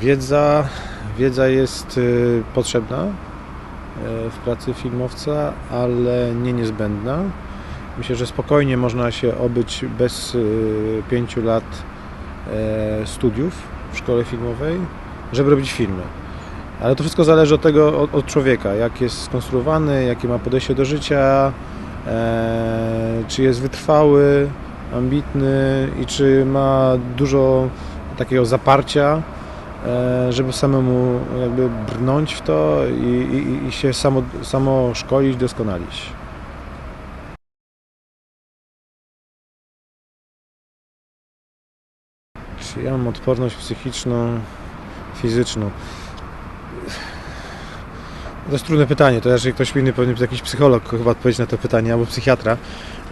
Wiedza, wiedza jest y, potrzebna y, w pracy filmowca, ale nie niezbędna. Myślę, że spokojnie można się obyć bez y, pięciu lat e, studiów w szkole filmowej, żeby robić filmy. Ale to wszystko zależy od tego, od, człowieka, jak jest skonstruowany, jakie ma podejście do życia, e, czy jest wytrwały, ambitny i czy ma dużo takiego zaparcia, żeby samemu jakby brnąć w to i, i, i się samo, samo szkolić, doskonalić. Czy ja mam odporność psychiczną, fizyczną? To jest trudne pytanie, to raczej ktoś inny powinien być jakiś psycholog chyba odpowiedzieć na to pytanie, albo psychiatra,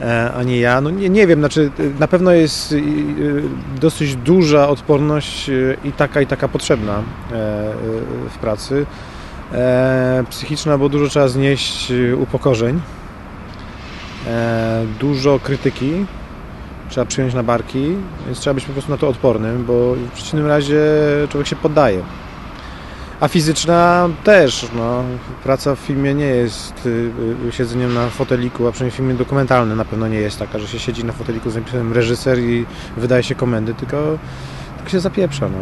e, a nie ja. No nie, nie wiem, znaczy e, na pewno jest e, dosyć duża odporność i taka i taka potrzebna w pracy. Psychiczna, bo dużo trzeba znieść upokorzeń, dużo krytyki, trzeba przyjąć na barki, więc trzeba być po prostu na to odpornym, bo w przeciwnym razie człowiek się poddaje. A fizyczna też, no. Praca w filmie nie jest y, y, siedzeniem na foteliku, a przynajmniej filmie dokumentalnym na pewno nie jest taka, że się siedzi na foteliku z napisem reżyser i wydaje się komendy, tylko, tylko się zapieprza, no.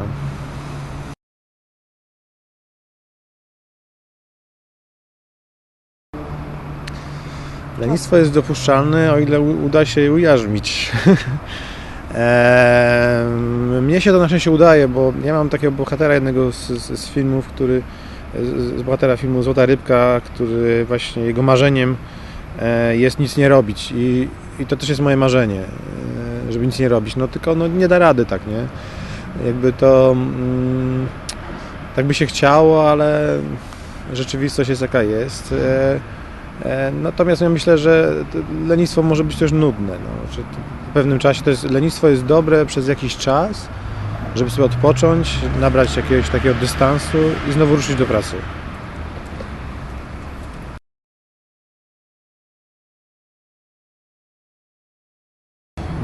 Lenistwo jest dopuszczalne, o ile uda się je ujarzmić. Eee, Mnie się to na szczęście udaje, bo ja mam takiego bohatera jednego z, z, z filmów, który z z bohatera filmu Złota Rybka, który właśnie jego marzeniem e, jest nic nie robić i, i to też jest moje marzenie, e, żeby nic nie robić, no tylko no, nie da rady tak, nie? Jakby to mm, tak by się chciało, ale rzeczywistość jest jaka jest. E, Natomiast ja myślę, że lenistwo może być też nudne. No, to w pewnym czasie to jest, lenistwo jest dobre przez jakiś czas, żeby sobie odpocząć, nabrać jakiegoś takiego dystansu i znowu ruszyć do pracy.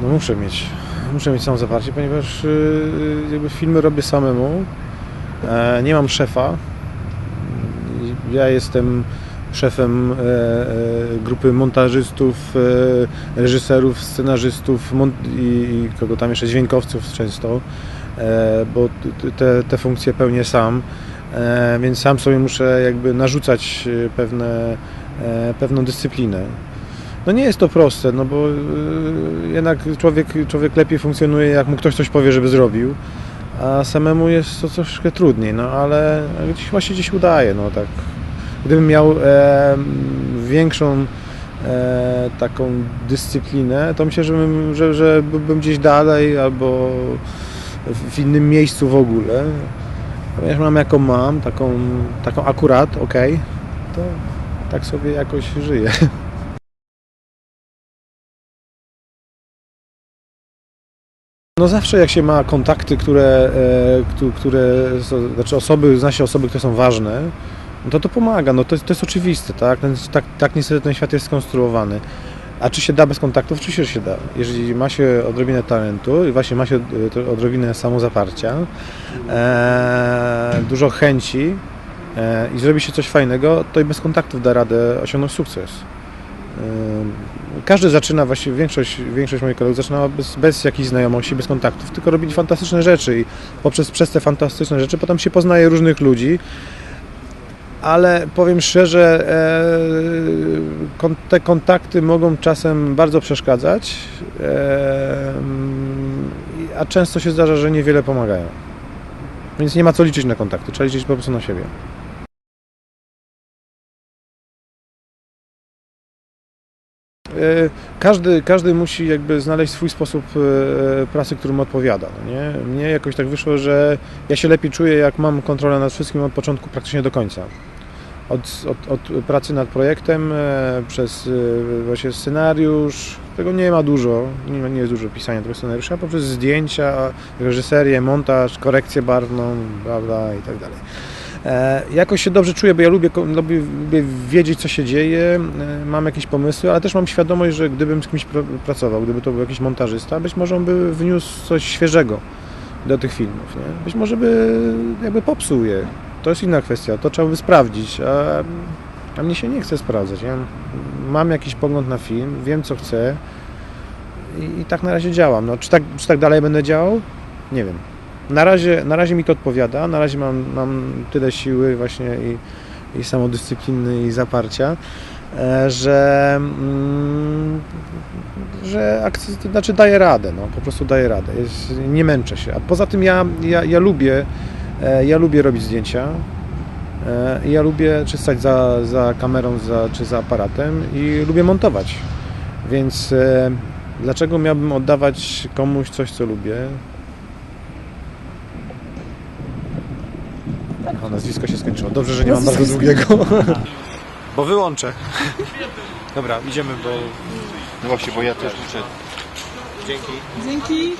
No muszę mieć, muszę mieć samozaparcie, ponieważ yy, jakby filmy robię samemu. E, nie mam szefa. Ja jestem szefem e, e, grupy montażystów, e, reżyserów, scenarzystów i, kogo tam jeszcze, dźwiękowców często, bo te, te funkcje pełnię sam, więc sam sobie muszę jakby narzucać pewne, pewną dyscyplinę. No nie jest to proste, no bo jednak człowiek, człowiek lepiej funkcjonuje, jak mu ktoś coś powie, żeby zrobił, a samemu jest to troszkę trudniej, no ale gdzieś właśnie gdzieś udaje, no tak. Gdybym miał e, większą e, taką dyscyplinę, to myślę, że bym, że, że byłbym gdzieś dalej albo w, innym miejscu w ogóle. Ponieważ mam jaką mam, taką, taką akurat, ok, to tak sobie jakoś żyję. No zawsze jak się ma kontakty, które, e, któ- które znaczy osoby, zna się osoby, które są ważne, no to to pomaga, no to, to jest oczywiste, tak? Ten, tak? Tak niestety ten świat jest skonstruowany. A czy się da bez kontaktów? Oczywiście, się da. Jeżeli ma się odrobinę talentu i właśnie ma się e, odrobinę samozaparcia, e, dużo chęci e, i zrobi się coś fajnego, to i bez kontaktów da radę osiągnąć sukces. E, Każdy zaczyna, właściwie większość, większość moich kolegów zaczynała bez, bez jakichś znajomości, bez kontaktów, tylko robili fantastyczne rzeczy i poprzez przez te fantastyczne rzeczy potem się poznaje różnych ludzi, ale powiem szczerze, e, te kontakty mogą czasem bardzo przeszkadzać, a często się zdarza, że niewiele pomagają. Więc nie ma co liczyć na kontakty, trzeba liczyć po prostu na siebie. E, Każdy, każdy musi jakby znaleźć swój sposób e, pracy, który mu odpowiada. No nie? Mnie jakoś tak wyszło, że ja się lepiej czuję, jak mam kontrolę nad wszystkim od początku praktycznie do końca. Od, od, od pracy nad projektem, e, przez e, właśnie scenariusz, tego nie ma dużo, nie, nie jest dużo pisania tego scenariusza, poprzez zdjęcia, reżyserię, montaż, korekcję barwną, bla i tak dalej. E, Jakoś się dobrze czuję, bo ja lubię, lubię, lubię wiedzieć, co się dzieje, e, mam jakieś pomysły, ale też mam świadomość, że gdybym z kimś pr- pracował, gdyby to był jakiś montażysta, być może on by wniósł coś świeżego do tych filmów. Nie? Być może by jakby popsuł je. To jest inna kwestia, to trzeba by sprawdzić, a, a mnie się nie chce sprawdzać. Ja mam jakiś pogląd na film, wiem co chcę i, i tak na razie działam. No, czy, tak, czy tak dalej będę działał? Nie wiem. Na razie, na razie mi to odpowiada, na razie mam, mam tyle siły właśnie i, i samodyscypliny i zaparcia, e, że, mm, że akces, znaczy daję radę, no, po prostu daję radę, jest, nie męczę się. A poza tym ja, ja, ja lubię ja lubię robić zdjęcia, e, ja lubię czy stać za, za kamerą za, czy za aparatem i lubię montować, więc e, dlaczego miałbym oddawać komuś coś, co lubię? O, nazwisko się skończyło. Dobrze, że nie mam bardzo długiego. Bo wyłączę. Dobra, idziemy, bo... No właśnie, bo ja też muszę Dzięki. Dzięki.